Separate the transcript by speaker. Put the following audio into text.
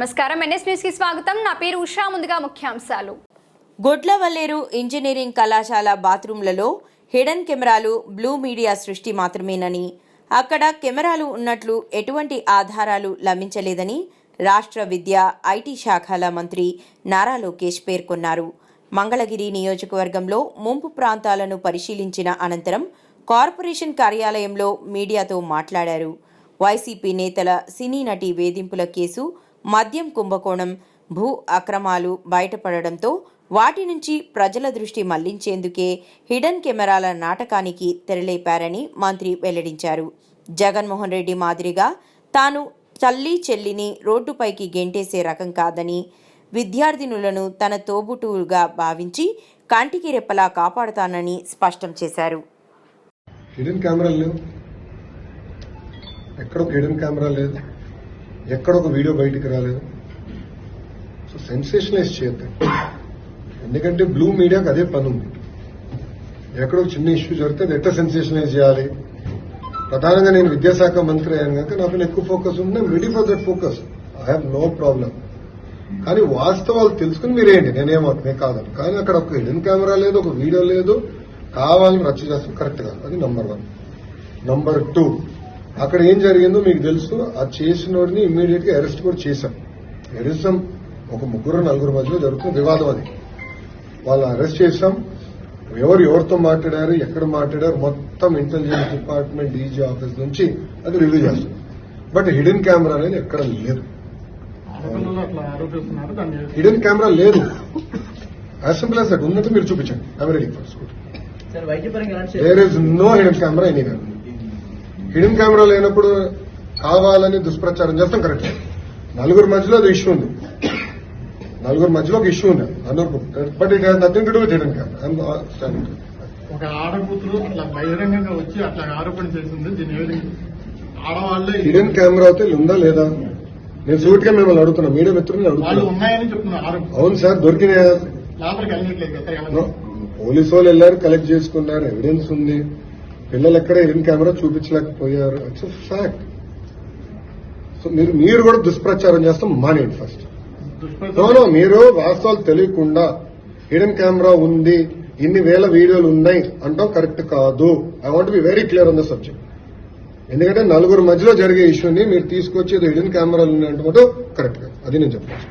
Speaker 1: నమస్కారం. ఎన్ఎస్ న్యూస్కి స్వాగతం. నా పేరు ఉషా. ముందుగా ముఖ్యాంశాలు.
Speaker 2: గొడ్లవల్లేరు ఇంజనీరింగ్ కళాశాల బాత్రూంలలో హిడెన్ కెమెరాలు బ్లూ మీడియా సృష్టి మాత్రమేనని అక్కడ కెమెరాలు ఉన్నట్లు ఎటువంటి ఆధారాలు లభించలేదని రాష్ట్ర విద్య ఐటీ శాఖల మంత్రి నారా లోకేష్ పేర్కొన్నారు. మంగళగిరి నియోజకవర్గంలో ముంపు ప్రాంతాలను పరిశీలించిన అనంతరం కార్పొరేషన్ కార్యాలయంలో మీడియాతో మాట్లాడారు. వైసీపీ నేతల సినీ నటి వేధింపుల కేసు మద్యం కుంభకోణం భూ అక్రమాలు బయటపడడంతో వాటి నుంచి ప్రజల దృష్టి మళ్ళించేందుకే హిడెన్ కెమెరాల నాటకానికి తెరలేపారని మంత్రి వెల్లడించారు. జగన్మోహన్ రెడ్డి మాదిరిగా తాను తల్లి చెల్లిని రోడ్డుపైకి గెంటేసే రకం కాదని విద్యార్థినులను తన తోబుటువుగా భావించి కంటికి రెప్పలా కాపాడుతానని స్పష్టం చేశారు.
Speaker 3: హిడెన్ కెమెరాలు ఎక్కడ హిడెన్ కెమెరా లేదు. ఎక్కడ ఒక వీడియో బయటికి రాలేదు. సో సెన్సేషనలైజ్ చేయొద్దు. ఎందుకంటే బ్లూ మీడియాకి అదే పని ఉంది ఎక్కడో చిన్న ఇష్యూ జరిగితే అది ఎట్లా సెన్సేషనలైజ్ చేయాలి? ప్రధానంగా నేను విద్యాశాఖ మంత్రి అయ్యాను కనుక నా పైన ఎక్కువ ఫోకస్ ఉంది ready for that focus I have no problem కానీ వాస్తవాలు తెలుసుకుని మీరేంటి? నేనేమంటున్నా కాదు కానీ అక్కడ ఒక హిడెన్ కెమెరా లేదు ఒక వీడియో లేదు. కావాలని రచ్చ చేస్తాం. కరెక్ట్ కాదు? అది నంబర్ వన్ నంబర్ టూ అక్కడ ఏం జరిగిందో మీకు తెలుసు. ఆ చేసినోడిని ఇమ్మీడియట్గా అరెస్ట్ కూడా చేశాం. అరెస్ట్ ఒక ముగ్గురు నలుగురు మధ్యలో జరుగుతున్న వివాదం అది. వాళ్ళని అరెస్ట్ చేశాం. ఎవరు ఎవరితో మాట్లాడారు ఎక్కడ మాట్లాడారు మొత్తం ఇంటెలిజెన్స్ డిపార్ట్మెంట్ డీజీ ఆఫీస్ నుంచి అది రివ్యూ చేస్తాం బట్ హిడెన్ కెమెరా అనేది ఎక్కడ లేదు. హిడెన్ కెమెరా లేదు. యాజ్ దట్ ఉన్నట్టు మీరు చూపించండి.
Speaker 4: సార్ వైద్యపరంగా ఎలాంటి
Speaker 3: there is no hidden camera any hidden camera లేనప్పుడు కావాలని దుష్ప్రచారం చేస్తాం కరెక్ట్ నలుగురు మధ్యలో అది ఇష్యూ ఉంది. నలుగురు మధ్యలో ఒక ఇష్యూ ఉంది. అందరు but it has nothing to do with hidden camera
Speaker 5: ఒక ఆడకూతురు అట్లా బహిరంగంగా వచ్చి అట్లా ఆరోపణ చేసింది. దీని ఆడవాళ్ళే
Speaker 3: హిడెన్ కెమెరా అయితే ఉందా లేదా? నేను సూట్గా మిమ్మల్ని అడుగుతున్నా. మీడియా మిత్రుల్ని
Speaker 5: వాళ్ళు
Speaker 3: అడుగుతున్నా
Speaker 5: ఉన్నాయని చెప్తున్నారు ఆరోపణ.
Speaker 3: అవును సార్ దొరికిన. పోలీసు వాళ్ళు వెళ్ళారు కలెక్ట్ చేసుకున్నారు ఎవిడెన్స్ ఉంది. పిల్లలు ఎక్కడ ఇన్ కెమెరా చూపించలేకపోయారు? ఇట్స్ ఫ్యాక్ట్ సో మీరు మీరు కూడా దుష్ప్రచారం చేస్తాం మానేయండి ఫస్ట్ నోనో మీరు వాస్తవాలు తెలియకుండా హిడెన్ కెమెరా ఉంది ఇన్ని వేల వీడియోలు ఉన్నాయి అంటాం కరెక్ట్ కాదు. I want be very clear on the subject ఎందుకంటే నలుగురు మధ్యలో జరిగే ఇష్యూని మీరు తీసుకొచ్చి హిడెన్ కెమెరాలు ఉన్నాయి అంటే కరెక్ట్ కాదు అది నేను చెప్పాను